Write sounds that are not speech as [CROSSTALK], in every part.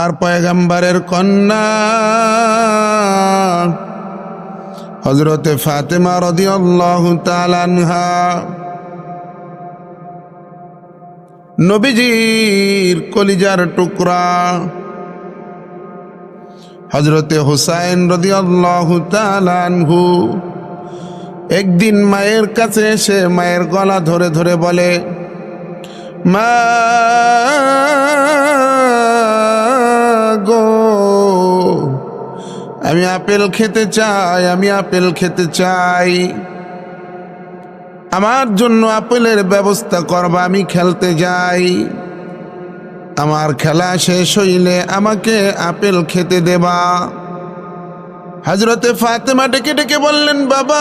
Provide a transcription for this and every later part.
আর পয়গাম্বারের কন্যা। হজরতে ফাতেমা রদিয়াল্লাহু তালানহা নবীজির কলিজার টুকরা। হজরতে হুসাইন রদিয়াল্লাহু তালানহু একদিন মায়ের কাছে এসে মায়ের গলা ধরে ধরে বলে, মা গো। আমি আপেল খেতে চাই, আমি আপেল খেতে চাই। আমার জন্য আপেলের ব্যবস্থা করবা, আমি খেলতে যাই। আমার খেলা শেষ হইলে আমাকে আপেল খেতে দেবা। হজরতে ফাতেমা ডেকে ডেকে বললেন, বাবা,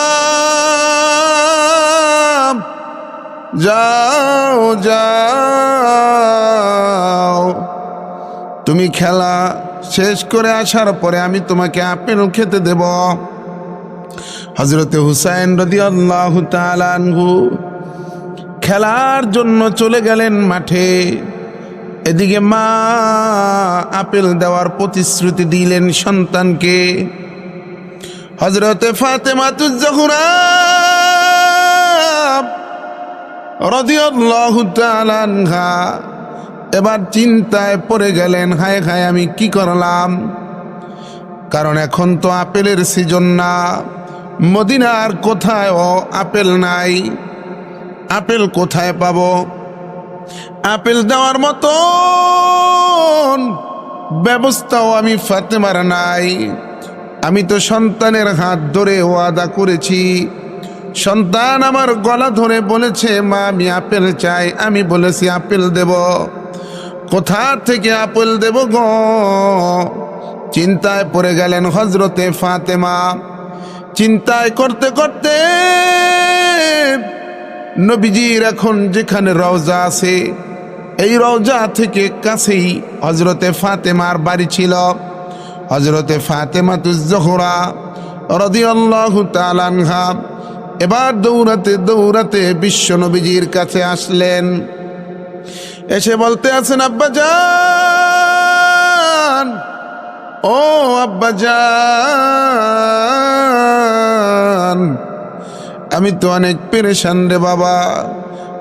যাও যাও। তুমি খেলা শেষ করে আসার পরে আমি তোমাকে আপেল খেতে দেব। হজরতে হুসাইন রদি আল্লাহ খেলার জন্য চলে গেলেন মাঠে। এদিকে মা আপেল দেওয়ার প্রতিশ্রুতি দিলেন সন্তানকে। হজরতে ফাতেমা তুজহুরা রদিয়াল্লাহু তাআলা এবার চিন্তায় পড়ে গেলেন, হায় হায়, আমি কি করলাম? কারণ এখন তো আপেলের সিজন না। মদিনার কোথায় আপেল নাই? আপেল কোথায় পাব? আপেল দেওয়ার মতো ব্যবস্থাও আমি ফাতেমার নাই। আমি তো সন্তানের হাত ধরে ওয়াদা করেছি। সন্তান আমার গলা ধরে বলেছে, মা, আমি আপেল চাই। আমি বলেছি, আপেল দেব। কোথা থেকে আপেল দেব গ? চিন্তায় পড়ে গেলেন হজরতে ফাতেমা। চিন্তায় করতে করতে নবীজির এখন যেখানে রওজা আছে, এই রওজা থেকে কাছেই হজরতে ফাতেমার বাড়ি ছিল। হজরতে ফাতেমা তুজহরা রদিয়াল্লাহু তালানহা এবার দৌড়াতে দৌড়াতে বিশ্ব নবীজির কাছে আসলেন। এসে বলতে আছেন, আব্বা যান ও আব্বা যান আমি তো অনেক পেরেশান রে বাবা।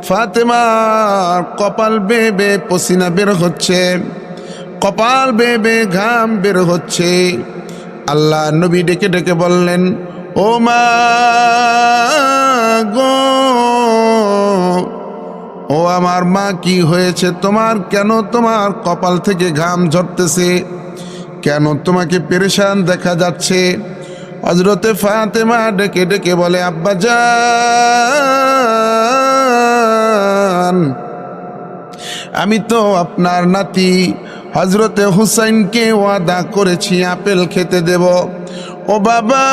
ফাতেমার কপাল বে বে পসিনা বের হচ্ছে। কপাল বে বে ঘাম বের হচ্ছে। আল্লাহ নবী ডেকে ডেকে বললেন, ও মা গো। ও আমার মা, কি হয়েছে? তোমার কেন তোমার কপাল থেকে ঘাম ঝরতেছে? কেন তোমাকে পেরেশান দেখা যাচ্ছে? হজরতে ফাতেমা ডেকে ডেকে বলে, আব্বা যান আমি তো আপনার নাতি। হজরতে হুসাইনকে ওয়াদা করেছি, আপেল খেতে দেব। ও বাবা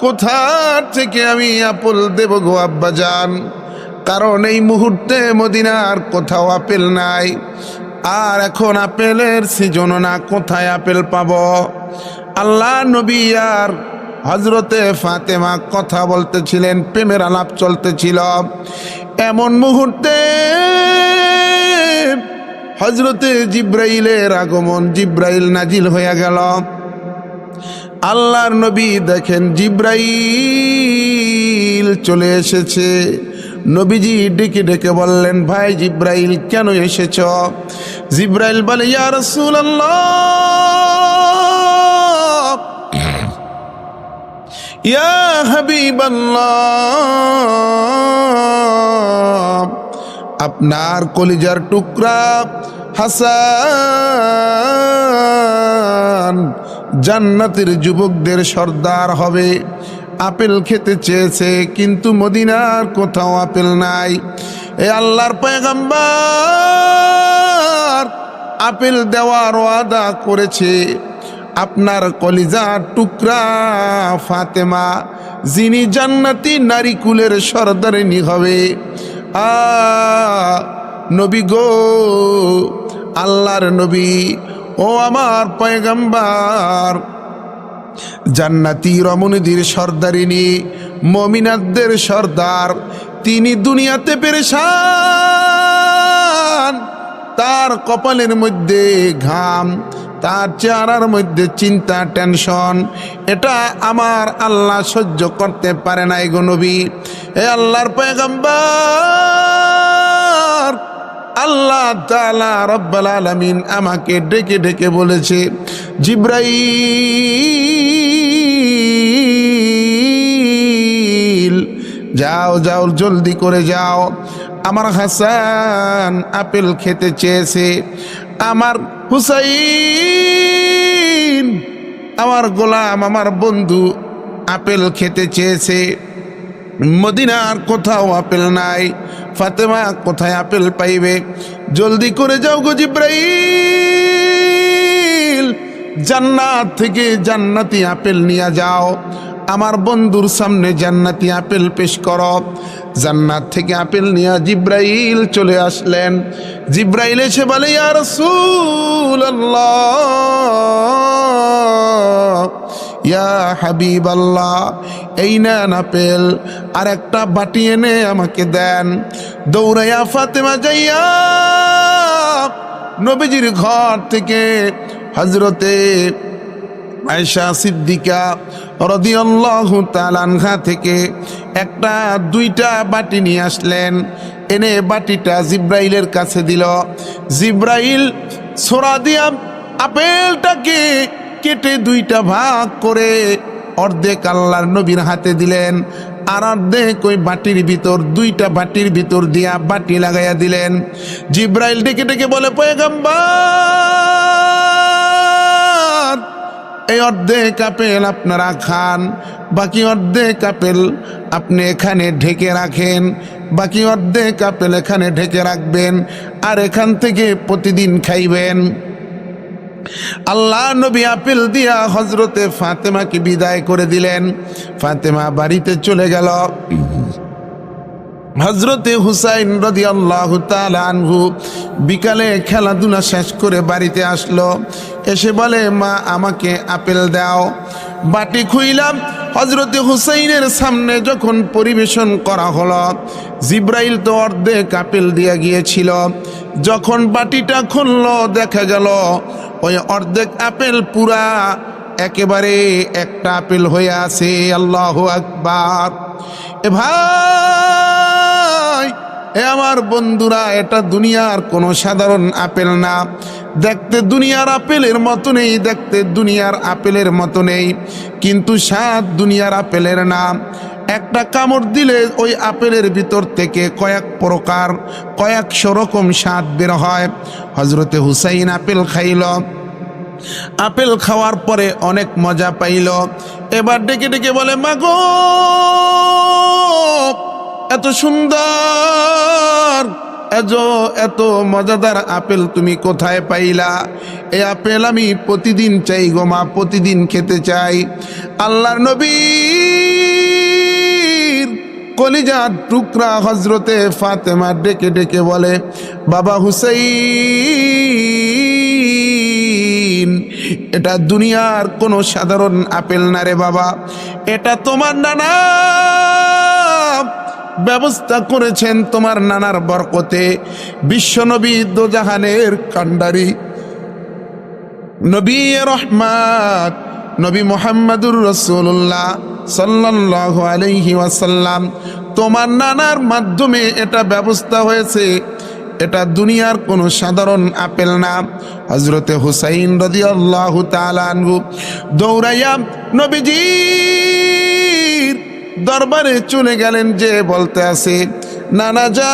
কোথা থেকে আমি আপেল দেব গো আব্বা যান কারণ এই মুহূর্তে মদিনার কোথাও আপেল নাই। আর এখন আপেলের সিজন না, কোথায় আপেল পাব? আল্লাহ নবী আর হজরতে ফাতেমা কথা বলতেছিলেন, প্রেমের আলাপ চলতেছিল। এমন মুহূর্তে হজরতে জিব্রাইলের আগমন, জিব্রাইল নাজিল হয়ে গেল। আল্লাহর নবী দেখেন জিব্রাইল চলে এসেছে। নবীজি ডেকে ডেকে বললেন, ভাই জিব্রাইল, কেন এসেছ? জিব্রাইল বলে, ইয়া রাসূলুল্লাহ, ইয়া আপনার কলিজার টুকরা হাসান জান্নাতের যুবকদের সর্দার হবে। আপেল খেতে চেয়েছে, কিন্তু মদিনার কোথাও আপেল নাই। এ আল্লাহর পয়গাম্বার, আপেল দেওয়ার ওয়াদা করেছে। আপনার কলিজার টুকরা ফাতেমা, যিনি জান্নাতি নারী কুলের সর্দারিনী হবে। আ, নবী গো, আল্লাহর নবী ও আমার পয়গাম্বার, জান্নাতি রমণীদের সর্দারিনী মমিনাদের সর্দার, তিনি দুনিয়াতে পেরেশান। তার কপালের মধ্যে ঘাম, তার চেহারার মধ্যে চিন্তা, টেনশন, এটা আমার আল্লাহ সহ্য করতে পারে না গো নবী। এ আল্লাহর পয়গম্বর। আল্লাহ তাআলা রব্বাল আলামিন আমাকে ডেকে ডেকে বলেছে, জিব্রাইল, যাও যাও, জলদি করে যাও। আমার হাসান আপেল খেতে চেয়েছে, আমার হুসাইন, আমার গোলাম, আমার বন্ধু আপেল খেতে চেয়েছে। মদিনার কোথাও আপেল নাই, ফাতেমা কোথায় আপেল পাইবে? জলদি করে যাও গো জিব্রাইল। জান্নাত থেকে জান্নাতি আপেল নিয়ে যাও। আমার বন্ধুর সামনে জান্নাতি আপেল পেশ কর। জান্নাত থেকে আপেল নিয়ে জিব্রাইল চলে আসলেন। জিব্রাইল এসে বলে, ইয়া রাসূলুল্লাহ ইয়া হাবিব আল্লাহ এই নেন আপেল আর একটা বাটি এনে আমাকে দেন। দৌড়াইয়া ফাতেমা যাইয়া নবীজির ঘর থেকে হজরতে আয়সা সিদ্দিকা রদিয়াল্লাহু তালানহা থেকে একটা, দুইটা বাটি নিয়ে আসলেন। এনে বাটিটা জিব্রাইলের কাছে দিল। জিব্রাইল ছোড়া দিয়া আপেলটাকে কেটে দুইটা ভাগ করে অর্ধেক আল্লাহর নবীর হাতে দিলেন, আর অর্ধেক ওই বাটির ভিতর, দুইটা বাটির ভিতর দিয়া বাটি লাগাইয়া দিলেন। জিব্রাইল ডেকে ডেকে বলে, পয়গাম্বার, এই অর্ধেক আপেল আপনারা খান, বাকি অর্ধেক আপেল আপনি এখানে ঢেকে রাখেন, বাকি অর্ধেক আপেল এখানে ঢেকে রাখবেন, আর এখান থেকে প্রতিদিন খাইবেন। আল্লাহ নবী আপেল দিয়া হজরতে ফাতেমাকে বিদায় করে দিলেন। ফাতেমা বাড়িতে চলে গেল। হজরতে হুসাইন রদি আল্লাহ আনহু বিকালে খেলাধুলা শেষ করে বাড়িতে আসলো। এসে বলে, মা, আমাকে আপেল দাও। বাটি খুইলাম। হজরতে হুসাইনের সামনে যখন পরিবেশন করা হলো, জিব্রাইল তো অর্ধেক আপেল দিয়া গিয়েছিল। যখন বাটিটা খুললো, দেখা গেল ওই অর্ধেক আপেল পুরা, একেবারে একটা আপেল হয়ে আছে, আল্লাহ আকবার। এ ভাই, এ আমার বন্ধুরা, এটা দুনিয়ার কোনো সাধারণ আপেল না। দেখতে দুনিয়ার আপেলের মতো নেই, দেখতে দুনিয়ার আপেলের মতো নেই। কিন্তু স্বাদ দুনিয়ার আপেলের নাম একটা কামড় দিলে ওই আপেলের ভিতর থেকে কয়েক প্রকার কয়েকশো রকম স্বাদ বের হয়। হজরতে হুসাইন আপেল খাইল। আপেল খাওয়ার পরে অনেক মজা পাইল। এবার ডেকে ডেকে বলে, মাগো, এত সুন্দর, এজ, এত মজাদার আপেল তুমি কোথায় পাইলা? এই আপেল আমি প্রতিদিন চাই গো মা, প্রতিদিন খেতে চাই। আল্লাহর নবী কলিজার টুকরা হজরতে ফাতেমা ডেকে ডেকে বলে, বাবা হুসাইন, এটা দুনিয়ার কোনো সাধারণ আপেল না রে বাবা। এটা তোমার নানা ব্যবস্থা করেছেন তোমার নানার বরকতে। বিশ্বনবী দোজাহানের কান্ডারি নবী রহমাত নবী মোহাম্মদুর রসুল্লাহ সাল্লাহ আলহি ওয়াসাল্লাম, তোমার নানার মাধ্যমে এটা ব্যবস্থা হয়েছে। এটা দুনিয়ার কোনো সাধারণ আপেল না। হজরতে হুসাইন রদি আল্লাহ তালানহু দৌড়াইয়া নবীজি দরবারে চলে গেলেন যে বলতে আছে, নানা যান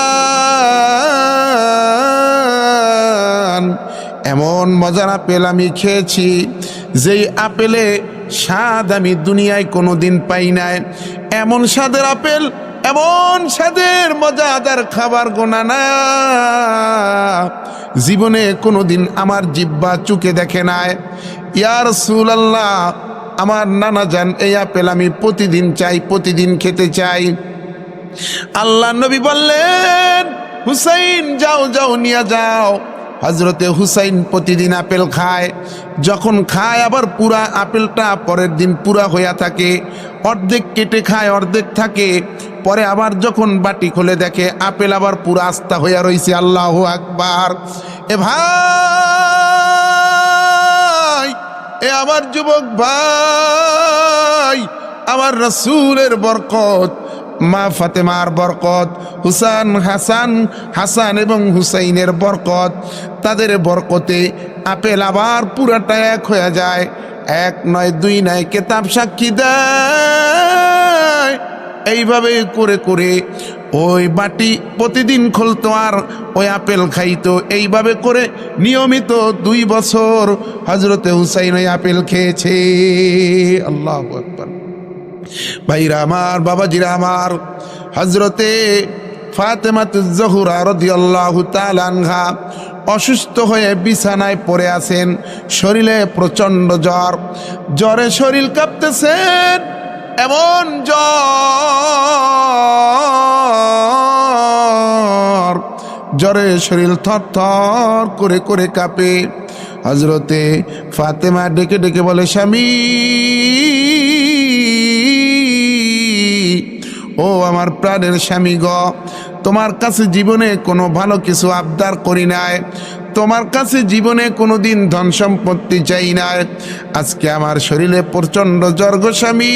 এমন মজার আপেল আমি খেয়েছি, যেই আপেলে স্বাদ আমি দুনিয়ায় কোনো দিন পাই নাই। এমন স্বাদের আপেল, এমন স্বাদের মজাদার খাবার গোনা না। জীবনে কোনোদিন আমার জিব্বা চুকে দেখে নাই। ইয়ার সুলাল্লাহ আমার নানা যান এই আপেল আমি প্রতিদিন চাই, প্রতিদিন খেতে চাই। আল্লাহ নবী বললেন, হুসাইন, যাও যাও, নিয়ে যাও। হজরতে হুসাইন প্রতিদিন আপেল খায়। যখন খায়, আবার পুরা আপেলটা পরের দিন পুরা হইয়া থাকে। অর্ধেক কেটে খায়, অর্ধেক থাকে। পরে আবার যখন বাটি খুলে দেখে, আপেল আবার পুরা আস্থা হইয়া রইছে। আল্লাহ আকবার। এ ভাই, এ আমার যুবক ভাই, আমার রসুলের বরকত। মা ফাতেমার বরকত, হুসান, হাসান হাসান এবং হুসাইনের বরকত, তাদের বরকতে আপেল আবার পুরাটা এক হয়ে যায়। এক নয়, দুই নয়, কেতাব সাক্ষী দেয়। এইভাবে করে করে ওই বাটি প্রতিদিন খুলতো আর ওই আপেল খাইতো। এইভাবে করে নিয়মিত দুই বছর হজরতে হুসাইন ওই আপেল খেয়েছে। আল্লাহ আকবার। ভাইরা আমার, বাবাজিরা আমার হজরতে ফাতেমাতুজ্জহুরা রদিয়াল্লাহু তাআলা অসুস্থ হয়ে বিছানায় পড়ে আছেন, শরীরে প্রচণ্ড জ্বর। জ্বরে শরীর কাঁপতেছেন এমন জ্বর। জ্বরে শরীর থর করে করে কাঁপে। হজরতে ফাতেমা ডেকে ডেকে বলে, স্বামী ও আমার প্রাণের স্বামী গ, তোমার কাছে জীবনে কোনো ভালো কিছু আবদার করি নাই। তোমার কাছে জীবনে কোনো দিন ধন সম্পত্তি চাই নাই। আজকে আমার শরীরে প্রচণ্ড জ্বর গো স্বামী।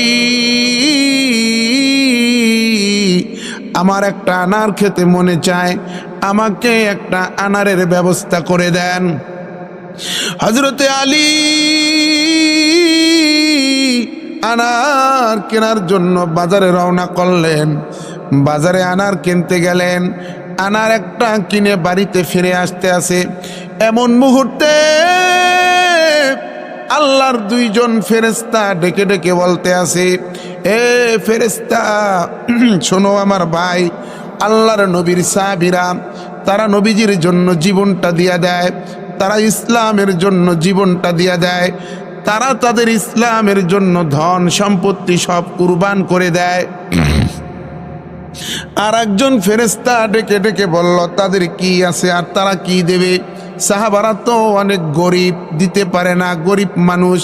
আমার একটা আনার খেতে মনে চায়, আমাকে একটা আনারের ব্যবস্থা করে দেন। হজরতে আলী আনার কেনার জন্য বাজারে রওনা করলেন। বাজারে আনার কিনতে গেলেন। আনার একটা কিনে বাড়িতে ফিরে আসতে আসে এমন মুহূর্তে আল্লাহর দুইজন ফেরেস্তা ডেকে ডেকে বলতে আসে এ ফেরেস্তা [CLEARS THROAT] শোনো আমার ভাই, আল্লাহর নবীর সাহাবিরা, তারা নবীজির জন্য জীবনটা দিয়া দেয়, তারা ইসলামের জন্য জীবনটা দিয়া দেয় তারা তাদের ইসলামের জন্য ধন সম্পত্তি সব কুরবান করে দেয়। আর একজন ফেরেস্তা ডেকে ডেকে বলল, তাদের কি আছে আর তারা কি দেবে? সাহাবারা তো অনেক গরিব, দিতে পারে না, গরিব মানুষ।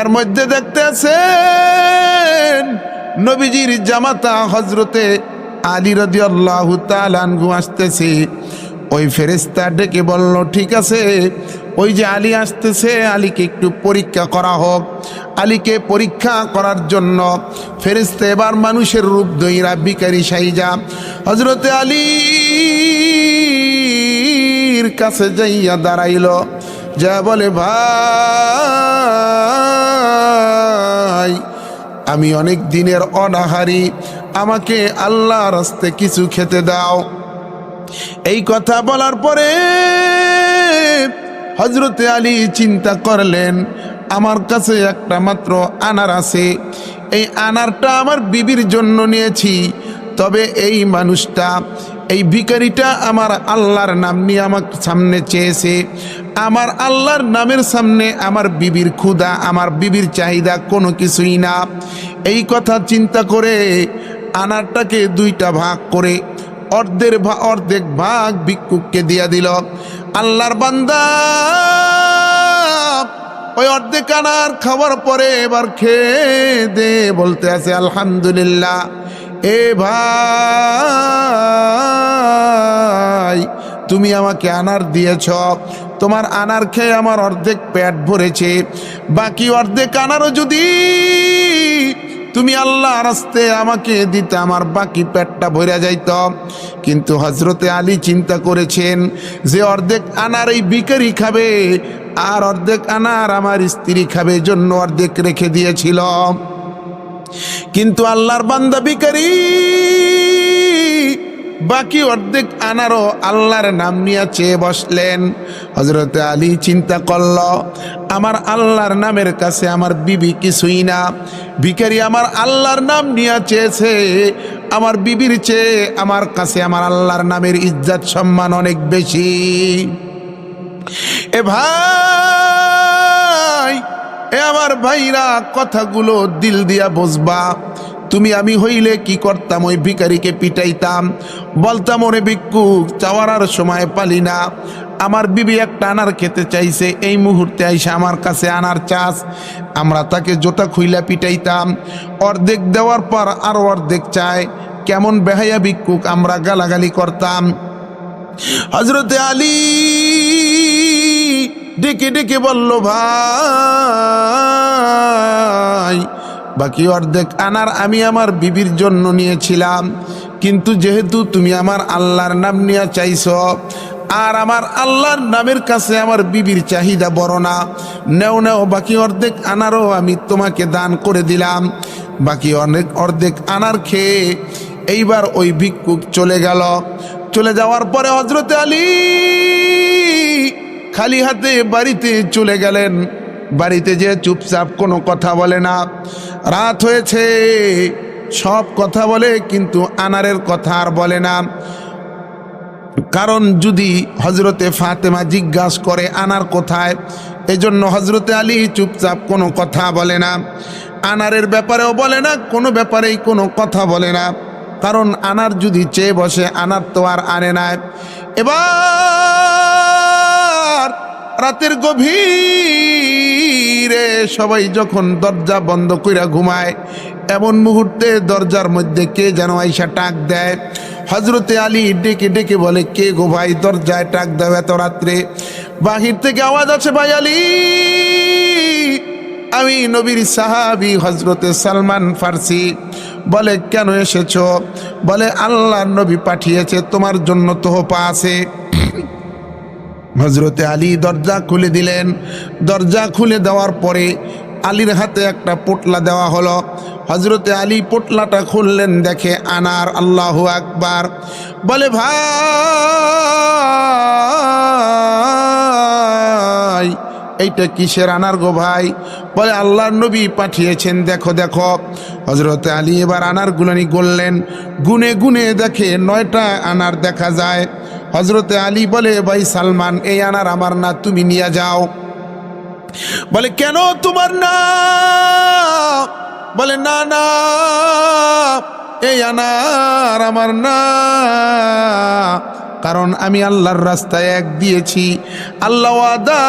এর মধ্যে দেখতে আছে নবীজির জামাতা হজরতে আলী রদি আল্লাহ তালানগু আসতেছে। ওই ফেরেস্তা ডেকে বলল, ঠিক আছে ওই যে আলী আসতেছে, আলীকে একটু পরীক্ষা করা হোক। আলীকে পরীক্ষা করার জন্য ফেরেস্তা এবার মানুষের রূপ দইরা বিকারি সাইজা। হজরতে আলীর কাছে যাইয়া দাঁড়াইল। যা বলে, ভাই, আমি অনেক দিনের অনাহারি। আমাকে আল্লাহ রাস্তে কিছু খেতে দাও। এই কথা বলার পরে হজরতে আলী চিন্তা করলেন, আমার কাছে একটা মাত্র আনার আছে। এই আনারটা আমার বিবির জন্য নিয়েছি। তবে এই মানুষটা, এই ভিকারিটা আমার আল্লাহর নাম নিয়ে আমার সামনে চেয়েছে। আমার আল্লাহর নামের সামনে আমার বিবির ক্ষুদা আমার বিবির চাহিদা কোনো কিছুই না। এই কথা চিন্তা করে আনারটাকে দুইটা ভাগ করে অর্ধের অর্ধেক ভাগ ভিক্ষুককে দিয়া দিল। আল্লাহর বান্দা, ওই অর্ধেক আনার খাওয়ার পরে এবার খেয়ে দে বলতে আছে, আলহামদুলিল্লাহ। এ ভাই, তুমি আমাকে আনার দিয়েছ। তোমার আনার খেয়ে আমার অর্ধেক পেট ভরেছে। বাকি অর্ধেক আনারও যদি তুমি আল্লাহ রাস্তে আমাকে দিতে, আমার বাকি পেটটা ভরে যাইত। কিন্তু হজরতে আলী চিন্তা করেছেন যে অর্ধেক আনার এই বিকারি খাবে আর অর্ধেক আনার আমার স্ত্রী খাবে জন্য অর্ধেক রেখে দিয়েছিল। কিন্তু আল্লাহর বান্দা বিকারি বাকি অর্ধেক আনারও আল্লাহর নাম নিয়ে চেয়ে বসলেন। হজরতে আলী চিন্তা করল, আমার আল্লাহর নামের কাছে আমার বিবি কিছুই না। ভিখারি আমার আল্লাহর নাম নিয়ে চেয়েছে। আমার বিবির চেয়ে আমার কাছে আমার আল্লাহর নামের ইজ্জাত সম্মান অনেক বেশি। এ ভাই, এ আমার ভাইরা কথাগুলো দিল দিয়া বসবা তুমি আমি হইলে কি করতাম? ওই ভিকারিকে পিটাইতাম। বলতাম, ওরে ভিক্ষুক চাওয়ার সময় পালি না। আমার বিবি একটা আনার খেতে চাইছে। এই মুহূর্তে আইসা আমার কাছে আনার চাষ। আমরা তাকে জোটা খুইলা পিটাইতাম। অর্ধেক দেওয়ার পর আরও অর্ধেক চায়। কেমন বেহাইয়া ভিক্ষুক আমরা গালাগালি করতাম। হজরতে আলী ডেকে ডেকে বলল, ভাই বাকি অর্ধেক আনার আমি আমার বিবির জন্য নিয়েছিলাম। কিন্তু যেহেতু তুমি আমার আল্লাহর নাম নিয়ে চাইছ, আর আমার আল্লাহর নামের কাছে আমার বিবির চাহিদা বড় না, নেও নেও, বাকি অর্ধেক আনারও আমি তোমাকে দান করে দিলাম। বাকি অনেক অর্ধেক আনার খেয়ে এইবার ওই ভিক্ষুক চলে গেল। চলে যাওয়ার পরে হজরতে আলী খালি হাতে বাড়িতে চলে গেলেন। বাড়িতে যে চুপচাপ কোনো কথা বলে না। রাত হয়েছে, সব কথা বলে, কিন্তু আনারের কথা আর বলে না। কারণ যদি হজরতে ফাতেমা জিজ্ঞাসা করে আনার কোথায়, এজন্য হজরতে আলী চুপচাপ কোনো কথা বলে না। আনারের ব্যাপারেও বলে না, কোনো ব্যাপারেই কোনো কথা বলে না। কারণ আনার যদি চেয়ে বসে, আনার তো আর আনে না। এবার রাতের গভীরে সবাই যখন দরজা বন্ধ কইরা ঘুমায়, এমন মুহূর্তে দরজার মধ্যে কে যেন আইসা টাক দেয়। হজরতে আলী ডেকে ডেকে বলে, কে গো ভাই দরজায় টাক দাও এত রাত্রে? বাহির থেকে আওয়াজ আছে ভাই আলী। আমি নবীর সাহাবি হজরতে সালমান ফার্সি। বলে, কেন এসেছ? বলে আল্লাহ নবী পাঠিয়েছে, তোমার জন্য তোহপা আছে। হজরতে আলী দরজা খুলে দিলেন। দরজা খুলে দেওয়ার পরে আলীর হাতে একটা পোটলা দেওয়া হলো। হজরতে আলী পোটলাটা খুললেন, দেখে আনার আল্লাহ আকবার। বলে, ভাই, এইটা কিসের আনার গো ভাই? বলে, আল্লাহর নবী পাঠিয়েছেন, দেখো দেখো। হজরতে আলী এবার আনার গুলানি গললেন গুনে গুনে দেখে নয়টা আনার দেখা যায়। হজরতে আলী বলে, ভাই সালমান, এই আনার আমার না, তুমি নিয়ে যাও। বলে, কেন তোমার না? বলে, না না, এই আনার আমার না। কারণ আমি আল্লাহর রাস্তায় এক দিয়েছি। আল্লাহ আদা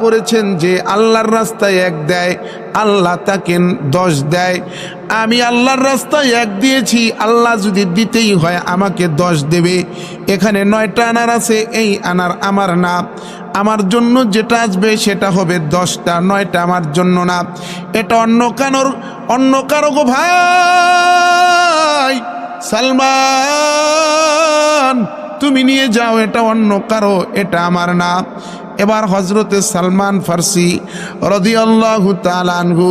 করেছেন যে আল্লাহর রাস্তায় এক দেয়, আল্লাহ তাকে দশ দেয়। আমি আল্লাহর রাস্তায় এক দিয়েছি, আল্লাহ যদি দিতেই হয় আমাকে দশ দেবে। এখানে নয়টা আনার আছে, এই আনার আমার না। আমার জন্য যেটা আসবে সেটা হবে দশটা, নয়টা আমার জন্য না। এটা অন্য কানোর, অন্য কারও গো ভাই। সালমান! তুমি নিয়ে যাও, এটা অন্য কারও, এটা আমার না। এবার হজরতে সালমান ফার্সি রদি আল্লাহ তালানহু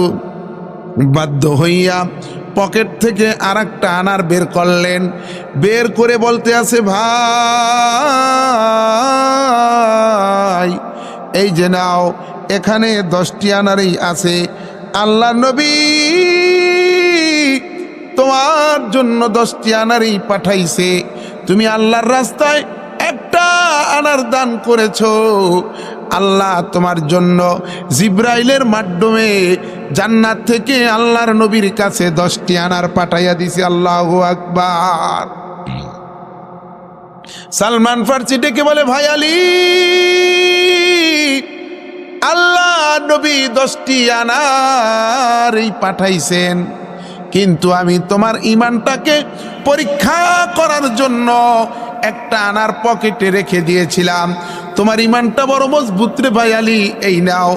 বাধ্য হইয়া পকেট থেকে আর একটা আনার বের করলেন। বের করে বলতে আছে, ভাই, এই যে নাও, এখানে দশটি আনারই আছে। আল্লাহ নবী তোমার জন্য দশটি আনারই পাঠাইছে। তুমি আল্লাহর রাস্তায় একটা আনার দান করেছ। আল্লাহ তোমার জন্য জিব্রাইলের মাধ্যমে জান্নাত থেকে আল্লাহর নবীর কাছে দশটি আনার পাঠাইয়া দিছে। আল্লাহ আকবার। সালমান ফার্সি ডেকে বলে, ভাই আলী, আল্লাহ নবী দশটি আনার পাঠাইছেন। কিন্তু আমি তোমার ইমানটাকে পরীক্ষা করার জন্য একটা আনার পকেটে রেখে দিয়েছিলাম। তোমার ইমানটা বড় মজবুত রে ভাই আলী, এই নাও।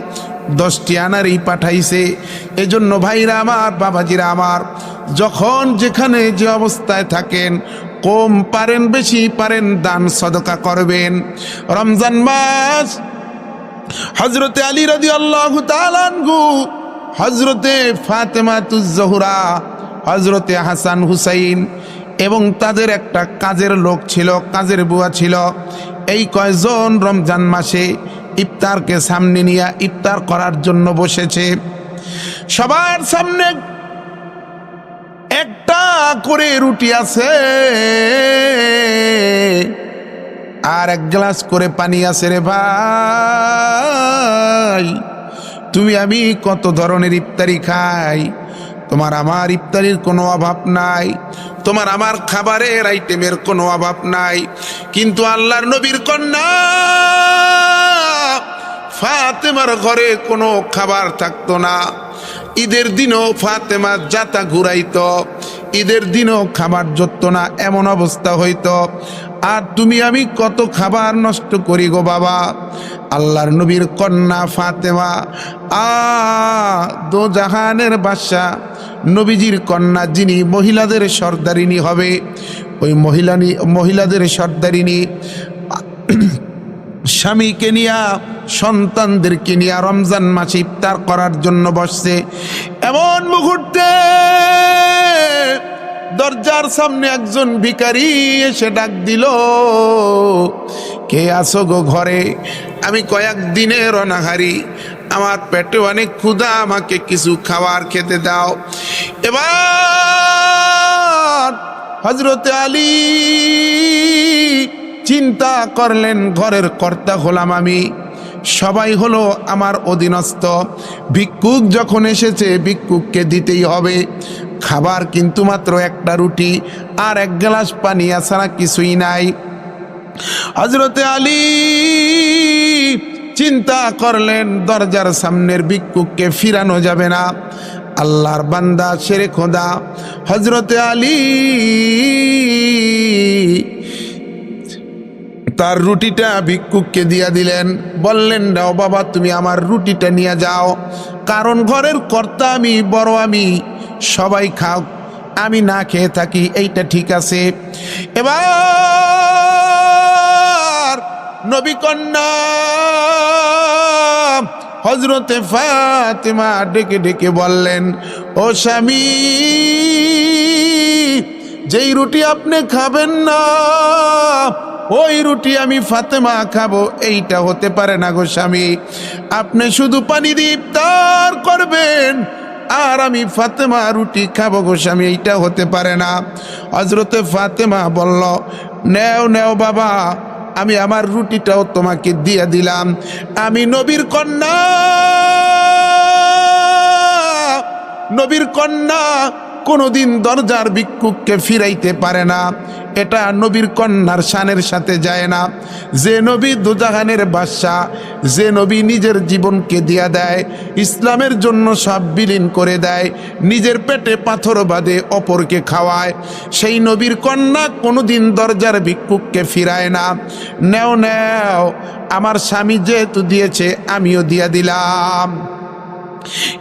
দশটি আনারই পাঠাইছে। এজন্য ভাইরা আমার, বাবাজিরা আমার, যখন যেখানে যে অবস্থায় থাকেন, কম পারেন, বেশি পারেন, দান সদকা করবেন। রমজান মাস হজরতে আলী রদি আল্লাহ তালানগু হজরতে ফাতেমাতুজহরা হজরতে হাসান হুসাইন এবং তাদের একটা কাজের লোক ছিল, কাজের বুয়া ছিল। এই কয়জন রমজান মাসে ইফতারকে সামনে নিয়ে ইফতার করার জন্য বসেছে? সবার সামনে একটা করে রুটি আছে আর এক গ্লাস করে পানি আছে রে ভাই। তুমি, আমি কত ধরনের ইফতারি খাই? তোমার আমার ইফতারির কোনো অভাব নাই। তোমার আমার খাবারের আইটেমের কোনো অভাব নাই। কিন্তু আল্লাহর নবীর কন্যা ফাতেমার ঘরে কোনো খাবার থাকতো না। ঈদের দিনও ফাতেমা যাতা ঘুরাইত। ঈদের দিনও খাবার জোটত না, এমন অবস্থা হইত। আর তুমি, আমি কত খাবার নষ্ট করি গো বাবা। আল্লাহর নবীর কন্যা ফাতেমা, আ দো জাহানের বাদশা নবীজির কন্যা যিনি মহিলাদের সর্দারিনী হবে, ওই মহিলানি, মহিলাদের সর্দারিনী, [CLEARS THROAT] স্বামীকে নিয়া, সন্তানদেরকে নিয়ে রমজান মাসে ইফতার করার জন্য বসছে। এমন মুহূর্তে দরজার সামনে একজন ভিখারি এসে ডাক দিল, কে আসো গো ঘরে? আমি কয়েক দিনের অনাহারি। আমার পেটে অনেক ক্ষুধা, আমাকে কিছু খাবার খেতে দাও। এবার হজরত আলী চিন্তা করলেন, ঘরের কর্তা হলাম আমি। সবাই হলো আমার অধীনস্থ। ভিক্ষুক যখন এসেছে, ভিক্ষুককে দিতেই হবে। খাবার কিন্তু মাত্র একটা রুটি আর এক গ্লাস পানি ছাড়া কিছুই নাই। হজরতে আলী চিন্তা করলেন, দরজার সামনের ভিক্ষুককে ফিরানো যাবে না। আল্লাহর বান্দা শেরে খোদা হজরতে আলী তার রুটিটা ভিক্ষুককে দিয়া দিলেন। বললেন, নাও বাবা, তুমি আমার রুটিটা নিয়ে যাও। কারণ ঘরের কর্তা আমি, বড় আমি, সবাই খাও। আমি না খেয়ে থাকি, এইটা ঠিক আছে। এবার নবী কন্যা হজরতে ফাতেমা ডেকে ডেকে বললেন, ও স্বামী, যেই রুটি আপনি খাবেন না, ওই রুটি আমি ফাতেমা খাব, এইটা হতে পারে না গো স্বামী। আপনি শুধু পানি দিয়ে ইফতার করবেন, আর আমি ফাতেমা রুটি খাব গো স্বামী, এইটা হতে পারে না। হজরতে ফাতেমা বলল, নেও নেও বাবা আমি আমার রুটিটাও তোমাকে দিয়ে দিলাম। আমি নবীর কন্যা। নবীর কন্যা। কোনোদিন দরজার ভিক্ষুককে ফিরাইতে পারে না। এটা নবীর কন্যার শানের সাথে যায় না। যে নবী দুজাহানের বাদশা যে নবী নিজের জীবনকে দিয়া দেয়, ইসলামের জন্য সব বিলীন করে দেয়, নিজের পেটে পাথর বাঁধে, অপরকে খাওয়ায়। সেই নবীর কন্যা কোনোদিন দরজার ভিক্ষুককে ফিরায় না। নেও নেও, আমার স্বামী যেহেতু দিয়েছে, আমিও দিয়া দিলাম।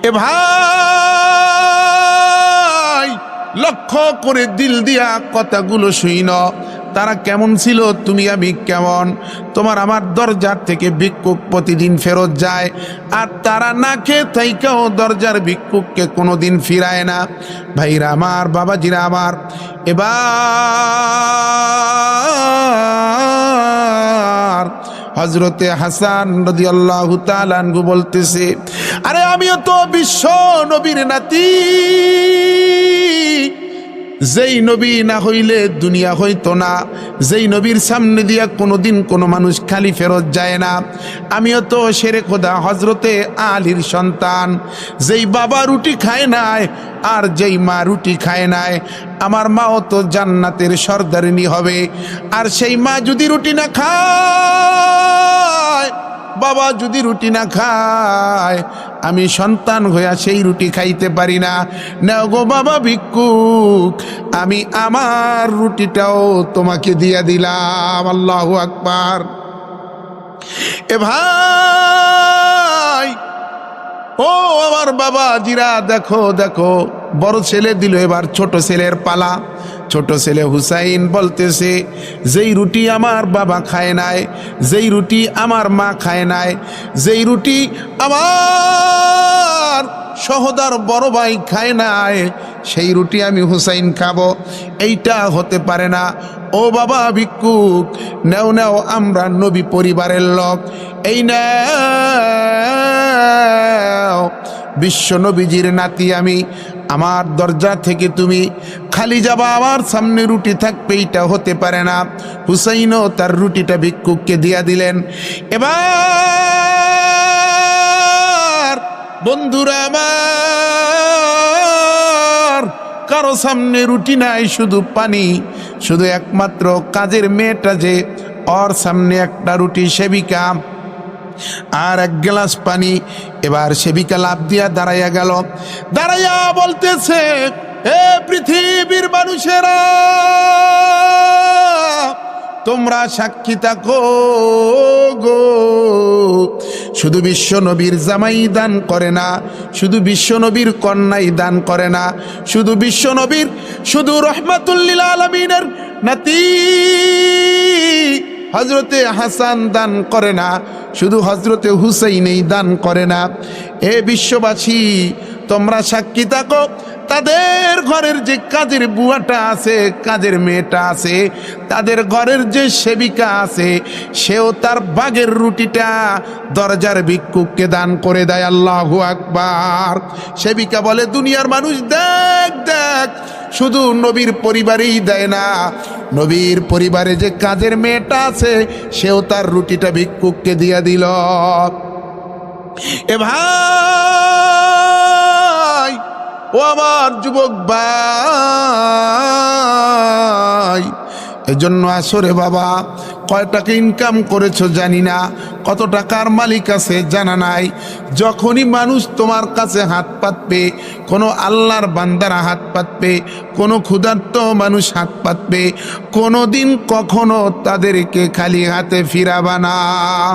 এ ভাই! লক্ষ্য করে দিল দিয়া কথাগুলো শুইন। তারা কেমন ছিল, তুমি আমি কেমন? তোমার আমার দরজার থেকে ভিক্ষুক প্রতিদিন ফেরত যায়, আর তারা না খেয়ে থাইকাও দরজার ভিক্ষুককে কোনো দিন ফিরায় না। ভাইরা আমার, বাবাজিরা আমার, এবার হজরতে হাসান রদি আল্লাহ তালানগু বলতেছে আমিও তো বিশ্ব নবীর নাতি। যেই নবী না হইলে দুনিয়া হইতো না, যেই নবীর সামনে দিয়া কোনোদিন কোনো মানুষ খালি ফেরত যায় না। আমিও তো সেরে খোদা হজরতে আলীর সন্তান। যেই বাবা রুটি খায় নাই, আর যেই মা রুটি খায় নাই, আমার মাও তো জান্নাতের সর্দারিনী হবে। আর সেই মা যদি রুটি না খায় বাবা যদি রুটি না খায়, আমি সন্তান হইয়া সেই রুটি খাইতে পারি না। নাও গো বাবা ভিক্ষুক, আমি আমার রুটিটাও তোমাকে দিয়া দিলাম। আল্লাহ আকবার। এ ভাই, ও আমার বাবা, জিরা দেখো দেখো, বড় ছেলে দিল এবার ছোট ছেলের পালা। ছোট ছেলে হুসাইন বলতেছে, যেই রুটি আমার বাবা খায় নাই, যেই রুটি আমার মা খায় নাই, যেই রুটি আমার সহদার বড় ভাই খায় নাই, সেই রুটি আমি হুসাইন খাব। এইটা হতে পারে না। ও বাবা ভিক্ষুক, নেও নেও, আমরা নবী পরিবারের লোক। এই নেও বিশ্ব নবীজির নাতি আমি। আমার দরজা থেকে তুমি। খালি যাবা আমার সামনে রুটি থাকবে এইটা হতে পারে না। হুসাইনও তার রুটিটা ভিক্ষুককে দিয়া দিলেন। এবার বন্ধুরা আমার, কারও সামনে রুটি নাই, শুধু পানি। শুধু একমাত্র কাজের মেয়েটা যে, ওর সামনে একটা রুটি সেবিকা। আর এক গ্লাস পানি। এবার সেবিকা লাভ দিয়া দাঁড়াইয়া গেল। দাঁড়াইয়া বলতেছে, এ পৃথিবীর মানুষেরা, তোমরা সাক্ষী থাকো গো। শুধু বিশ্ব নবীর জামাই দান করে না, শুধু বিশ্ব নবীর কন্যাই দান করে না, শুধু বিশ্ব নবীর, শুধু রহমাতুল্লিল আলমিনের নাতি হজরতে হাসান দান করে না, শুধু হজরতে হুসেইনেই দান করে না। এ বিশ্ববাসী, তোমরা সাক্ষী থাকো তাদের ঘরের যে কাজের বুয়াটা আছে, কাজের মেয়েটা আছে, তাদের ঘরের যে সেবিকা আছে, সেও তার বাগের রুটিটা দরজার ভিক্ষুককে দান করে দেয়। আল্লাহ আকবার। সেবিকা বলে, দুনিয়ার মানুষ, দেখ দেখ, শুধু নবীর পরিবারেই দেয় না। নবীর পরিবারে যে কাজের মেয়েটা আছে, সেও তার রুটিটা ভিক্ষুককে দিয়ে দিল। এ ভাই ও আমার যুবক ভাই, এজন্য আসরে বাবা, কয় টাকা ইনকাম করেছ জানি না, কত টাকার মালিক আছে জানা নাই। যখনই মানুষ তোমার কাছে হাত পাতবে, কোনো আল্লাহর বান্দারা হাত পাতবে, কোনো ক্ষুধার্ত মানুষ হাত পাতবে, কোনো দিন কখনো তাদেরকে খালি হাতে ফিরাবানা